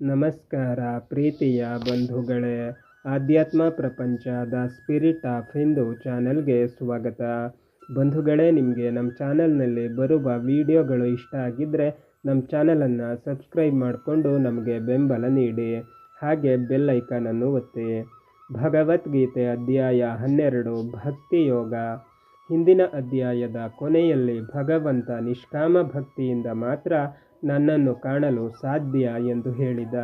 ನಮಸ್ಕಾರ ಪ್ರೀತಿಯ ಬಂಧುಗಳೇ, ಆಧ್ಯಾತ್ಮ ಪ್ರಪಂಚ ದ ಸ್ಪಿರಿಟ್ ಆಫ್ ಹಿಂದೂ ಚಾನೆಲ್ಗೆ ಸ್ವಾಗತ. ಬಂಧುಗಳೇ, ನಿಮಗೆ ನಮ್ಮ ಚಾನಲ್ನಲ್ಲಿ ಬರುವ ವಿಡಿಯೋಗಳು ಇಷ್ಟ ಆಗಿದ್ದರೆ ನಮ್ಮ ಚಾನಲನ್ನು ಸಬ್ಸ್ಕ್ರೈಬ್ ಮಾಡಿಕೊಂಡು ನಮಗೆ ಬೆಂಬಲ ನೀಡಿ. ಹಾಗೆ ಬೆಲ್ ಐಕಾನನ್ನು ಒತ್ತಿ. ಭಗವದ್ಗೀತೆ ಅಧ್ಯಾಯ ಹನ್ನೆರಡು, ಭಕ್ತಿ ಯೋಗ. ಹಿಂದಿನ ಅಧ್ಯಾಯದ ಕೊನೆಯಲ್ಲಿ ಭಗವಂತ ನಿಷ್ಕಾಮ ಭಕ್ತಿಯಿಂದ ಮಾತ್ರ ನನ್ನನ್ನು ಕಾಣಲು ಸಾಧ್ಯ ಎಂದು ಹೇಳಿದ.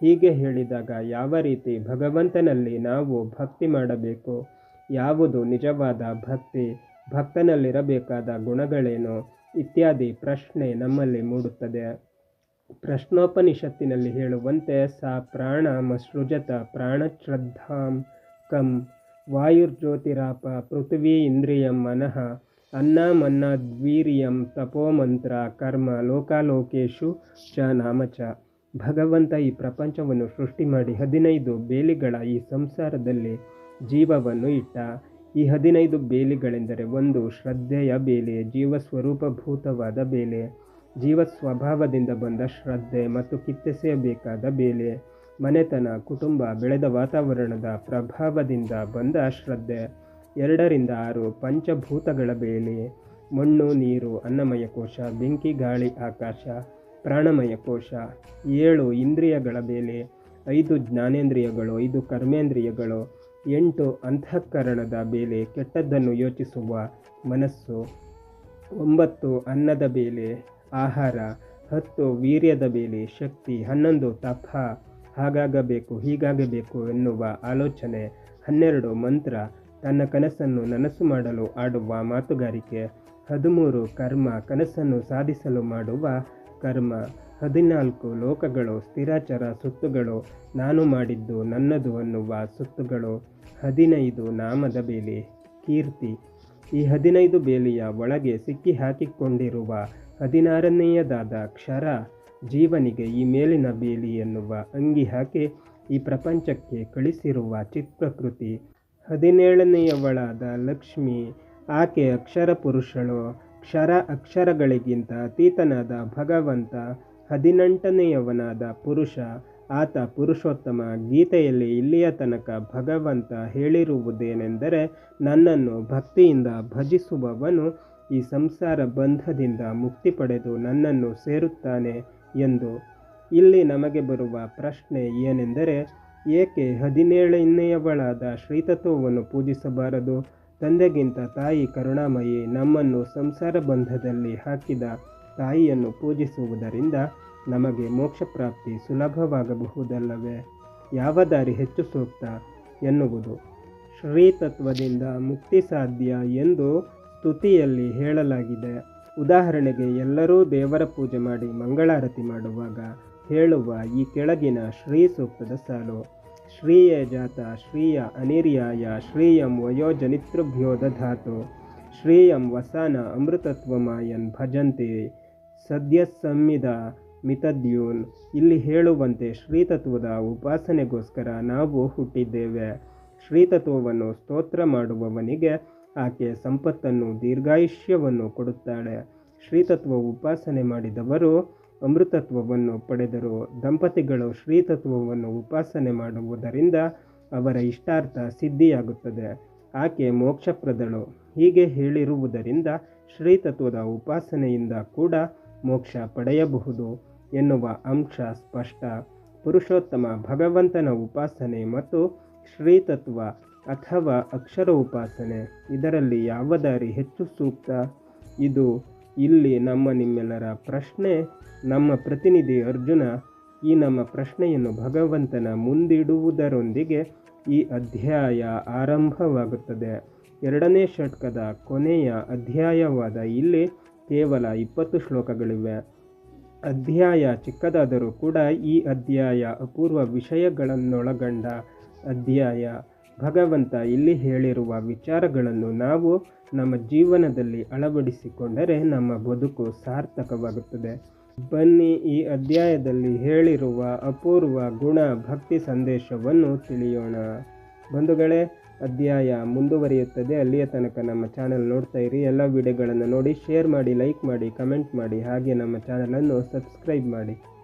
ಹೀಗೆ ಹೇಳಿದಾಗ ಯಾವ ರೀತಿ ಭಗವಂತನಲ್ಲಿ ನಾವು ಭಕ್ತಿ ಮಾಡಬೇಕು? ಯಾವುದು ನಿಜವಾದ ಭಕ್ತಿ? ಭಕ್ತನಲ್ಲಿರಬೇಕಾದ ಗುಣಗಳೇನು? ಇತ್ಯಾದಿ ಪ್ರಶ್ನೆ ನಮ್ಮಲ್ಲಿ ಮೂಡುತ್ತದೆ. ಪ್ರಶ್ನೋಪನಿಷತ್ತಿನಲ್ಲಿ ಹೇಳುವಂತೆ ಸಾ ಪ್ರಾಣಮಸೃಜತ ಪ್ರಾಣಶ್ರದ್ಧಾಂ ಕಂ ವಾಯುರ್ಜ್ಯೋತಿರಾಪ ಪೃಥ್ವಿ ಇಂದ್ರಿಯಂ ಮನಃ ಅನ್ನಮನ್ನದ್ವೀರ್ಯಂ ತಪೋಮಂತ್ರ ಕರ್ಮ, ಲೋಕಾಲೋಕೇಶು, ಚ, ನಾಮ, ಚ. ಭಗವಂತ ಈ ಪ್ರಪಂಚವನ್ನು ಸೃಷ್ಟಿ ಮಾಡಿ ಹದಿನೈದು ಬೇಲಿಗಳ ಈ ಸಂಸಾರದಲ್ಲಿ ಜೀವವನ್ನು ಇಟ್ಟ. ಈ ಹದಿನೈದು ಬೇಲಿಗಳೆಂದರೆ ಒಂದು ಶ್ರದ್ಧೆಯ ಬೇಲೆ ಜೀವ ಸ್ವರೂಪಭೂತವಾದ ಬೇಲೆ ಜೀವ ಸ್ವಭಾವದಿಂದ ಬಂದ ಶ್ರದ್ಧೆ ಮತ್ತು ಕಿತ್ತೆಸೆಯಬೇಕಾದ ಬೇಲೆ, ಮನೆತನ, ಕುಟುಂಬ, ಬೆಳೆದ ವಾತಾವರಣದ ಪ್ರಭಾವದಿಂದ ಬಂದ ಶ್ರದ್ಧೆ. ಎರಡರಿಂದ ಆರು ಪಂಚಭೂತಗಳ ಬೇಲೆ ಮಣ್ಣು, ನೀರು, ಅನ್ನಮಯ ಕೋಶ, ಬೆಂಕಿ, ಗಾಳಿ, ಆಕಾಶ, ಪ್ರಾಣಮಯ ಕೋಶ, ಏಳು ಇಂದ್ರಿಯಗಳ ಬೇಲೆ ಐದು ಜ್ಞಾನೇಂದ್ರಿಯಗಳು, ಐದು ಕರ್ಮೇಂದ್ರಿಯಗಳು, ಎಂಟು ಅಂತಃಕರಣದ ಬೇಲೆ ಕೆಟ್ಟದ್ದನ್ನು ಯೋಚಿಸುವ ಮನಸ್ಸು, ಒಂಬತ್ತು ಅನ್ನದ ಬೇಲೆ ಆಹಾರ, ಹತ್ತು ವೀರ್ಯದ ಬೇಲೆ ಶಕ್ತಿ, ಹನ್ನೊಂದು ತಪ, ಹಾಗಾಗಬೇಕು ಹೀಗಾಗಬೇಕು ಎನ್ನುವ ಆಲೋಚನೆ, ಹನ್ನೆರಡು ಮಂತ್ರ ತನ್ನ ಕನಸನ್ನು ನನಸು ಮಾಡಲು ಆಡುವ ಮಾತುಗಾರಿಕೆ. ಹದಿಮೂರು ಕರ್ಮ ಕನಸನ್ನು ಸಾಧಿಸಲು ಮಾಡುವ ಕರ್ಮ. ಹದಿನಾಲ್ಕು ಲೋಕಗಳು ಸ್ಥಿರಾಚರ ಸುತ್ತುಗಳು ನಾನು ಮಾಡಿದ್ದು ನನ್ನದು ಅನ್ನುವ ಸುತ್ತುಗಳು ಹದಿನೈದು ನಾಮದ ಬೇಲಿ. ಕೀರ್ತಿ. ಈ ಹದಿನೈದು ಬೇಲಿಯ ಒಳಗೆ ಸಿಕ್ಕಿ ಹಾಕಿಕೊಂಡಿರುವ ಹದಿನಾರನೆಯದಾದ ಕ್ಷರ ಜೀವನಿಗೆ ಈ ಮೇಲಿನ ಬೇಲಿ ಎನ್ನುವ ಅಂಗಿ ಹಾಕಿ ಈ ಪ್ರಪಂಚಕ್ಕೆ ಕಳಿಸಿರುವ ಚಿತ್ಪ್ರಕೃತಿ ಹದಿನೇಳನೆಯವಳಾದ ಲಕ್ಷ್ಮಿ, ಆಕೆ ಅಕ್ಷರ ಪುರುಷಳು, ಕ್ಷರ ಅಕ್ಷರಗಳಿಗಿಂತ ಅತೀತನಾದ ಭಗವಂತ, ಹದಿನೆಂಟನೆಯವನಾದ ಪುರುಷ, ಆತ ಪುರುಷೋತ್ತಮ ಗೀತೆಯಲ್ಲಿ ಇಲ್ಲಿಯ ತನಕ ಭಗವಂತ ಹೇಳಿರುವುದೇನೆಂದರೆ ನನ್ನನ್ನು ಭಕ್ತಿಯಿಂದ ಭಜಿಸುವವನು ಈ ಸಂಸಾರ ಬಂಧದಿಂದ ಮುಕ್ತಿ ಪಡೆದು ನನ್ನನ್ನು ಸೇರುತ್ತಾನೆ ಎಂದು. ಇಲ್ಲಿ ನಮಗೆ ಬರುವ ಪ್ರಶ್ನೆ ಏನೆಂದರೆ ಏಕೆ ಹದಿನೇಳನೆಯವಳಾದ ಶ್ರೀತತ್ವವನ್ನು ಪೂಜಿಸಬಾರದು? ತಂದೆಗಿಂತ ತಾಯಿ ಕರುಣಾಮಯಿ ನಮ್ಮನ್ನು ಸಂಸಾರ ಬಂಧದಲ್ಲಿ ಹಾಕಿದ ತಾಯಿಯನ್ನು ಪೂಜಿಸುವುದರಿಂದ ನಮಗೆ ಮೋಕ್ಷ ಪ್ರಾಪ್ತಿ ಸುಲಭವಾಗಬಹುದಲ್ಲವೇ? ಯಾವ ದಾರಿ ಹೆಚ್ಚು ಸೂಕ್ತ ಎನ್ನುವುದು ಶ್ರೀತತ್ವದಿಂದ ಮುಕ್ತಿ ಸಾಧ್ಯ ಎಂದು ಸ್ತುತಿಯಲ್ಲಿ ಹೇಳಲಾಗಿದೆ. ಉದಾಹರಣೆಗೆ ಎಲ್ಲರೂ ದೇವರ ಪೂಜೆ ಮಾಡಿ ಮಂಗಳಾರತಿ ಮಾಡುವಾಗ ಹೇಳುವ ಈ ಕೆಳಗಿನ ಶ್ರೀ ಸೂಕ್ತದ ಸಾಲು. ಶ್ರೀಯ ಜಾತ, ಶ್ರೀಯ ಅನಿರ್ಯಾಯ, ಶ್ರೀಯಂ ವಯೋಜನಿತೃಭ್ಯೋದ ಧಾತು ಶ್ರೀಯಂ ವಸಾನ ಅಮೃತತ್ವಮಾಯನ್ ಭಜಂತೆ. ಸದ್ಯ ಸಂಮಿದ ಮಿತದ್ಯೂನ್. ಇಲ್ಲಿ ಹೇಳುವಂತೆ ಶ್ರೀತತ್ವದ ಉಪಾಸನೆಗೋಸ್ಕರ ನಾವು ಹುಟ್ಟಿದ್ದೇವೆ. ಶ್ರೀತತ್ವವನ್ನು ಸ್ತೋತ್ರ ಮಾಡುವವನಿಗೆ ಆಕೆ ಸಂಪತ್ತನ್ನು ದೀರ್ಘಾಯುಷ್ಯವನ್ನು ಕೊಡುತ್ತಾಳೆ. ಶ್ರೀತತ್ವ ಉಪಾಸನೆ ಮಾಡಿದವರು ಅಮೃತತ್ವವನ್ನು ಪಡೆದರು ದಂಪತಿಗಳು ಶ್ರೀತತ್ವವನ್ನು ಉಪಾಸನೆ ಮಾಡುವುದರಿಂದ ಅವರ ಇಷ್ಟಾರ್ಥ ಸಿದ್ಧಿಯಾಗುತ್ತದೆ. ಆಕೆ ಮೋಕ್ಷಪ್ರದಳು. ಹೀಗೆ ಹೇಳಿರುವುದರಿಂದ ಶ್ರೀತತ್ವದ ಉಪಾಸನೆಯಿಂದ ಕೂಡ ಮೋಕ್ಷ ಪಡೆಯಬಹುದು ಎನ್ನುವ ಅಂಶ ಸ್ಪಷ್ಟ. ಪುರುಷೋತ್ತಮ ಭಗವಂತನ ಉಪಾಸನೆ ಮತ್ತು ಶ್ರೀತತ್ವ ಅಥವಾ ಅಕ್ಷರ ಉಪಾಸನೆ ಇದರಲ್ಲಿ ಯಾವ ದಾರಿ ಹೆಚ್ಚು ಸೂಕ್ತ? ಇದು ಇಲ್ಲಿ ನಮ್ಮ ನಿಮ್ಮೆಲ್ಲರ ಪ್ರಶ್ನೆ, ನಮ್ಮ ಪ್ರತಿನಿಧಿ ಅರ್ಜುನ ಈ ನಮ್ಮ ಪ್ರಶ್ನೆಯನ್ನು ಭಗವಂತನ ಮುಂದಿಡುವುದರೊಂದಿಗೆ ಈ ಅಧ್ಯಾಯ ಆರಂಭವಾಗುತ್ತದೆ. ಎರಡನೇ ಷಟ್ಕದ ಕೊನೆಯ ಅಧ್ಯಾಯವಾದ ಇಲ್ಲಿ ಕೇವಲ ಇಪ್ಪತ್ತು ಶ್ಲೋಕಗಳಿವೆ. ಅಧ್ಯಾಯ ಚಿಕ್ಕದಾದರೂ ಕೂಡ ಈ ಅಧ್ಯಾಯ ಅಪೂರ್ವ ವಿಷಯಗಳನ್ನೊಳಗೊಂಡ ಅಧ್ಯಾಯ. ಭಗವಂತ ಇಲ್ಲಿ ಹೇಳಿರುವ ವಿಚಾರಗಳನ್ನು ನಾವು ನಮ್ಮ ಜೀವನದಲ್ಲಿ ಅಳವಡಿಸಿಕೊಂಡರೆ ನಮ್ಮ ಬದುಕು ಸಾರ್ಥಕವಾಗುತ್ತದೆ. ಬನ್ನಿ, ಈ ಅಧ್ಯಾಯದಲ್ಲಿ ಹೇಳಿರುವ ಅಪೂರ್ವ ಗುಣ ಭಕ್ತಿ ಸಂದೇಶವನ್ನು ತಿಳಿಯೋಣ. ಬಂಧುಗಳೇ, ಅಧ್ಯಾಯ ಮುಂದುವರಿಯುತ್ತದೆ. ಅಲ್ಲಿಯ ತನಕ ನಮ್ಮ ಚಾನಲ್ ನೋಡ್ತಾ ಇರಿ. ಎಲ್ಲ ವಿಡಿಯೋಗಳನ್ನು ನೋಡಿ, ಶೇರ್ ಮಾಡಿ, ಲೈಕ್ ಮಾಡಿ, ಕಮೆಂಟ್ ಮಾಡಿ. ಹಾಗೆ ನಮ್ಮ ಚಾನಲನ್ನು ಸಬ್ಸ್ಕ್ರೈಬ್ ಮಾಡಿ.